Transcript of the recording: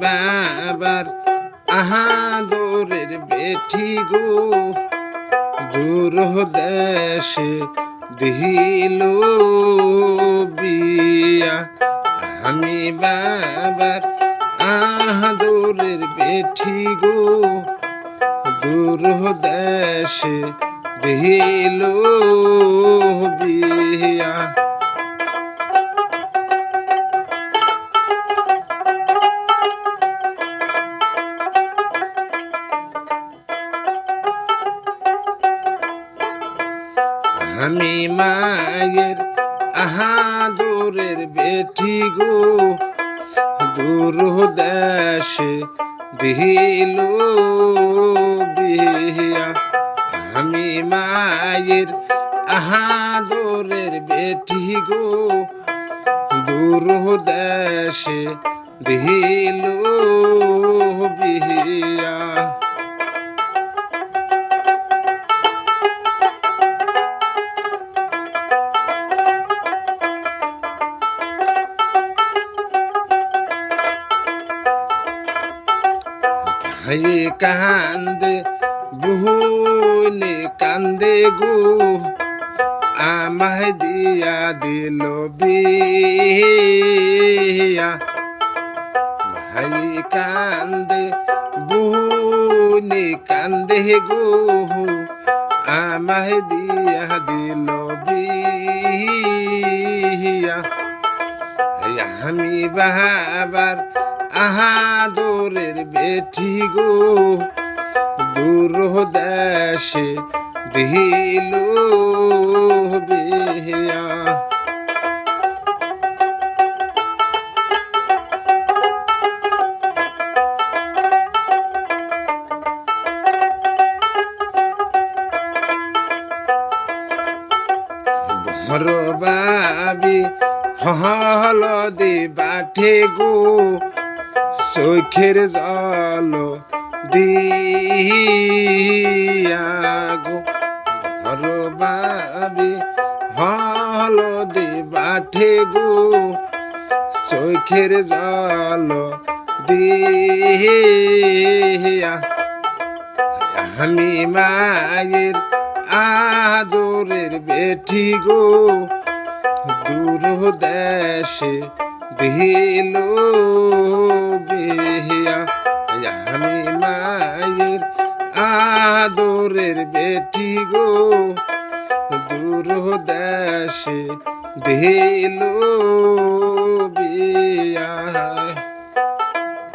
বাবার আহা আহাদরের বেঠি গো, দূর দেশে দিল বিয়া। আমি বাবার আহাদরের বেঠি গো, দূর দেশে দিল বিয়া। আমি মায়ের আহাদুরের বেটি গো। দূর দেশে দিল বিয়া আমি মায়ের আহাদুরের বেটি গো। দূর দেশে দিল বিয়া হাই কান্দে বুহনে কান্দে গো। আমায় দিয়া দিল বিয়া। ভাই কান্দে বুহনে কান্দে গো। আমায় দিয়া দিল বিয়া। আমি বাহাবার আহা দূরের বেঠি গো। দূর দেশে দিল বিয়া বাবি হলদি বাঠে গো চোখের জল দিয়া বাবি হলদি বাঠে গো চোখের জল দিয়া। আমি মায়ের আদরের বেঠি গো দূর দেশে দিল বেহিয়া আমি মায়ের আদরের বেটি গো। দূর দেশে দিল বিয়া